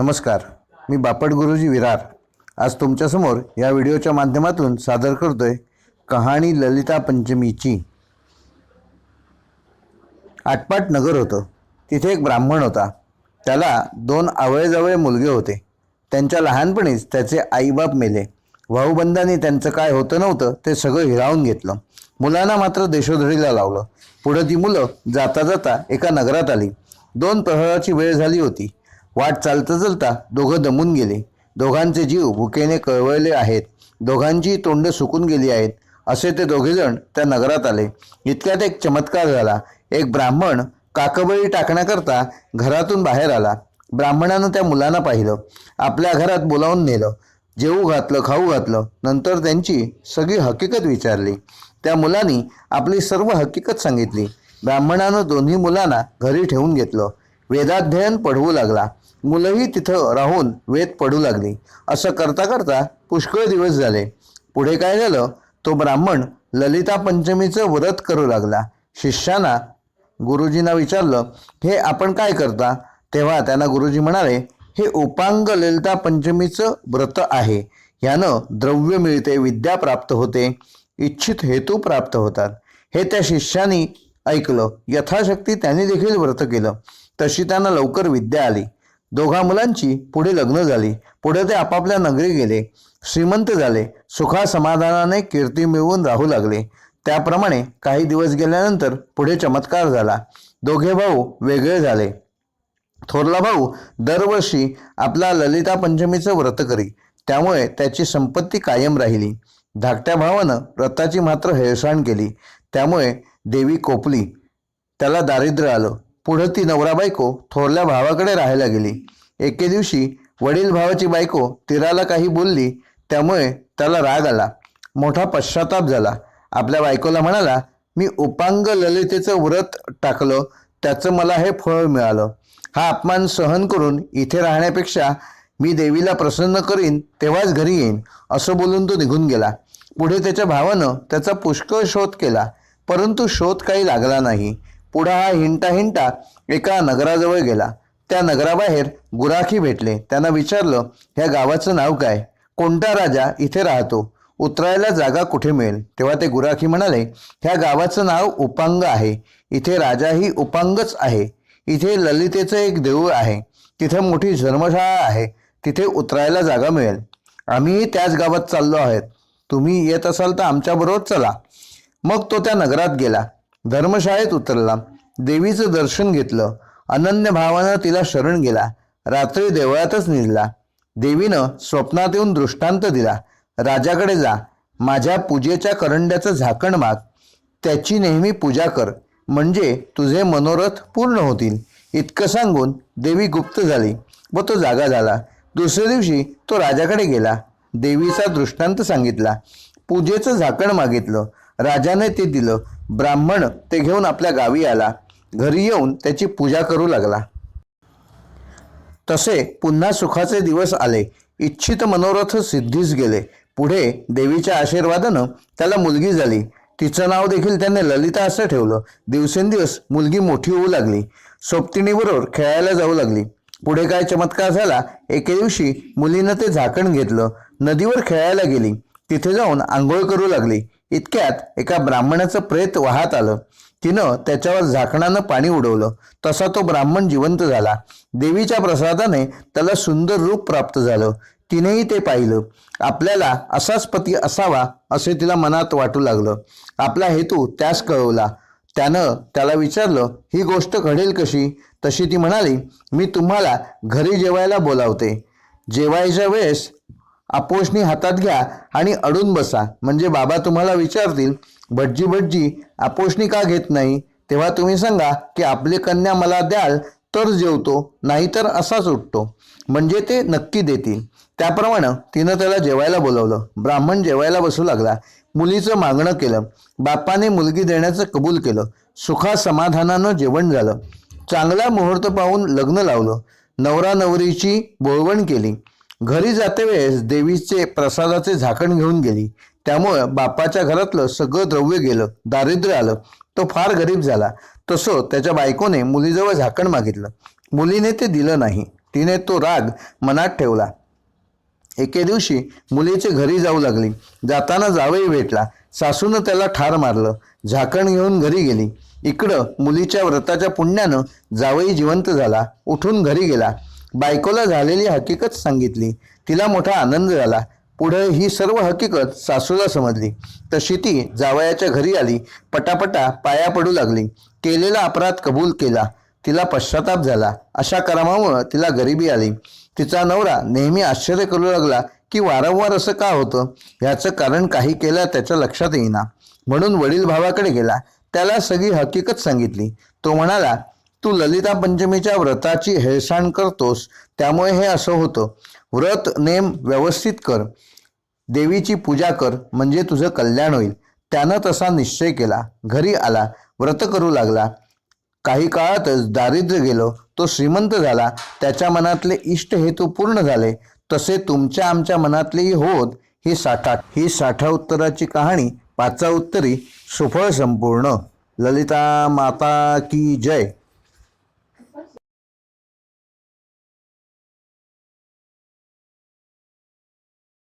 नमस्कार मी बापट गुरुजी विरार. आज तुमच्यासमोर या व्हिडिओच्या माध्यमातून सादर करतो आहे कहाणी ललिता पंचमीची. आटपाट नगर होतं. तिथे एक ब्राह्मण होता. त्याला दोन आवळेजवळे मुलगे होते. त्यांच्या लहानपणीच त्याचे आईबाप मेले. भाऊबंधांनी त्यांचं काय होतं नव्हतं ते सगळं हिरावून घेतलं. मुलांना मात्र देशोधडीला लावलं. पुढं ती मुलं जाता जाता एका नगरात आली. दोन प्रहराची वेळ झाली होती. वाट चालता चालता दोघं दमून गेले. दोघांचे जीव भुकेने कळवळले आहेत. दोघांची तोंड सुकून गेली आहेत. असे ते दोघेजण त्या नगरात आले. इतक्यात एक चमत्कार झाला. एक ब्राह्मण काकबळी टाकण्याकरता घरातून बाहेर आला. ब्राह्मणानं त्या मुलांना पाहिलं. आपल्या घरात बोलावून नेलं. जेवू घातलं खाऊ घातलं. नंतर त्यांची सगळी हकीकत विचारली. त्या मुलांनी आपली सर्व हकीकत सांगितली. ब्राह्मणानं दोन्ही मुलांना घरी ठेवून घेतलं. वेदाध्ययन पढवू लागला. मुलंही तिथं राहून वेद पडू लागली. असं करता करता पुष्कळ दिवस झाले. पुढे काय झालं? तो ब्राह्मण ललिता पंचमीचं व्रत करू लागला. शिष्याना गुरुजींना विचारलं हे आपण काय करता? तेव्हा त्यांना गुरुजी म्हणाले हे उपांग ललिता पंचमीचं व्रत आहे. यानं द्रव्य मिळते विद्या प्राप्त होते इच्छित हेतू प्राप्त होतात. हे त्या शिष्यानी ऐकलं. यथाशक्ती त्यांनी देखील व्रत केलं. तशी त्यांना लवकर विद्या आली. दोघा मुलांची पुढे लग्न झाली. पुढे ते आपापल्या नगरी गेले. श्रीमंत झाले. सुखा समाधानाने कीर्ती मिळवून राहू लागले. त्याप्रमाणे काही दिवस गेल्यानंतर पुढे चमत्कार झाला. दोघे भाऊ वेगळे झाले. थोरला भाऊ दरवर्षी आपला ललिता पंचमीचं व्रत करी. त्यामुळे त्याची संपत्ती कायम राहिली. धाकट्या भावानं व्रताची मात्र हेळसाण केली. त्यामुळे देवी कोपली. त्याला दारिद्र्य आलं. पुढं ती नवरा बायको थोरल्या भावाकडे राहायला गेली. एके दिवशी वडील भावाची बायको तिराला काही बोलली. त्यामुळे त्याला राग आला. मोठा पश्चाताप झाला. आपल्या बायकोला म्हणाला मी उपांग ललितेचं व्रत टाकलं. त्याचं मला हे फळ मिळालं. हा अपमान सहन करून इथे राहण्यापेक्षा मी देवीला प्रसन्न करीन तेव्हाच घरी येईन. असं बोलून तो निघून गेला. पुढे त्याच्या भावानं त्याचा पुष्कळ शोध केला. परंतु शोध काही लागला नाही. पुढा हा हिंटा हिंटा एका नगराजवळ गेला. त्या नगराबाहेर गुराखी भेटले. त्यांना विचारलं ह्या गावाचं नाव काय? कोणता राजा इथे राहतो? उतरायला जागा कुठे मिळेल? तेव्हा ते गुराखी म्हणाले ह्या गावाचं नाव उपांग आहे. इथे राजाही उपांगच आहे. इथे ललितेचं एक देऊळ आहे. तिथे मोठी धर्मशाळा आहे. तिथे उतरायला जागा मिळेल. आम्हीही त्याच गावात चाललो आहेत. तुम्ही येत असाल तर आमच्याबरोबर चला. मग तो त्या नगरात गेला. धर्मशाळेत उतरला. देवीचं दर्शन घेतलं. अनन्य भावानं तिला शरण गेला. रात्री देवळातच निघला. देवीनं स्वप्नात येऊन दृष्टांत दिला. राजाकडे जा. माझ्या पूजेच्या करंड्याचं झाकण माग. त्याची नेहमी पूजा कर. म्हणजे तुझे मनोरथ पूर्ण होतील. इतकं सांगून देवी गुप्त झाली व तो जागा झाला. दुसऱ्या दिवशी तो राजाकडे गेला. देवीचा दृष्टांत सांगितला. पूजेचं झाकण मागितलं. राजाने ते दिलं. ब्राह्मण ते घेऊन आपल्या गावी आला. घरी येऊन त्याची पूजा करू लागला. तसे पुन्हा सुखाचे दिवस आले. इच्छित मनोरथ सिद्धीस गेले. पुढे देवीच्या आशीर्वादानं त्याला मुलगी झाली. तिचं नाव देखील त्याने ललिता असं ठेवलं. दिवसेंदिवस मुलगी मोठी होऊ लागली. सोबतिणीबरोबर खेळायला जाऊ लागली. पुढे काय चमत्कार झाला? एके दिवशी मुलीनं ते झाकण घेतलं. नदीवर खेळायला गेली. तिथे जाऊन आंघोळ करू लागली. इतक्यात एका ब्राह्मणाचं प्रेत वाहत आलं. तिनं त्याच्यावर झाकणानं पाणी उडवलं. तसा तो ब्राह्मण जिवंत झाला. देवीच्या प्रसादाने त्याला सुंदर रूप प्राप्त झालं. तिनेही ते पाहिलं. आपल्याला असाच पती असावा असे तिला मनात वाटू लागलं. आपला हेतू त्यास कळवला. त्यानं त्याला विचारलं ही गोष्ट घडेल कशी? तशी ती म्हणाली मी तुम्हाला घरी जेवायला बोलावते. जेवायच्या वेळेस आपोषणी हातात घ्या आणि अडून बसा. म्हणजे बाबा तुम्हाला विचारतील भटजी भटजी आपोषणी का घेत नाही? तेव्हा तुम्ही सांगा की आपली कन्या मला द्याल तर जेवतो नाहीतर असाच उठतो. म्हणजे ते नक्की देतील. त्याप्रमाणे तिनं त्याला जेवायला बोलवलं. ब्राह्मण जेवायला बसू लागला. मुलीचं मागणं केलं. बापाने मुलगी देण्याचं कबूल केलं. सुखा समाधानानं जेवण झालं. चांगला मुहूर्त पाहून लग्न लावलं. नवरा नवरीची बोळवण केली. घरी जाते वेळेस देवीचे प्रसादाचे झाकण घेऊन गेली. त्यामुळं बापाच्या घरातलं सगळं द्रव्य गेलं दारिद्र्य आलं. तो फार गरीब झाला. तसं त्याच्या बायकोने मुलीजवळ झाकण मागितलं. मुलीने ते दिलं नाही. तिने तो राग मनात ठेवला. एके दिवशी मुलीचे घरी जाऊ लागली. जाताना जावई भेटला. सासूनं त्याला ठार मारलं. झाकण घेऊन घरी गेली. इकडं मुलीच्या व्रताच्या पुण्यानं जावई जिवंत झाला. उठून घरी गेला. बायकोला झालेली हकीकत सांगितली. तिला मोठा आनंद झाला. पुढे ही सर्व हकीकत सासूला समजली. तशी ती जावयाच्या घरी आली. पटापटा पाया पडू लागली. केलेला अपराध कबूल केला. तिला पश्चाताप झाला. अशा क्रमामुळं तिला गरिबी आली. तिचा नवरा नेहमी आश्चर्य करू लागला की वारंवार असं का होतं? ह्याचं कारण काही केलं त्याच्या लक्षात येईना. म्हणून वडील भावाकडे गेला. त्याला सगळी हकीकत सांगितली. तो म्हणाला तू ललिता पंचमीच्या व्रताची हेळसांड करतोस त्यामुळे हे असं होतं. व्रत नेम व्यवस्थित कर. देवीची पूजा कर म्हणजे तुझं कल्याण होईल. त्यानं तसा निश्चय केला. घरी आला व्रत करू लागला. काही काळातच दारिद्र्य गेलो. तो श्रीमंत झाला. त्याच्या मनातले इष्ट हेतू पूर्ण झाले. तसे तुमच्या आमच्या मनातलेही होत. ही साठा ही साठा उत्तराची कहाणी पाचा उत्तरी सुफळ संपूर्ण. ललिता माता की जय.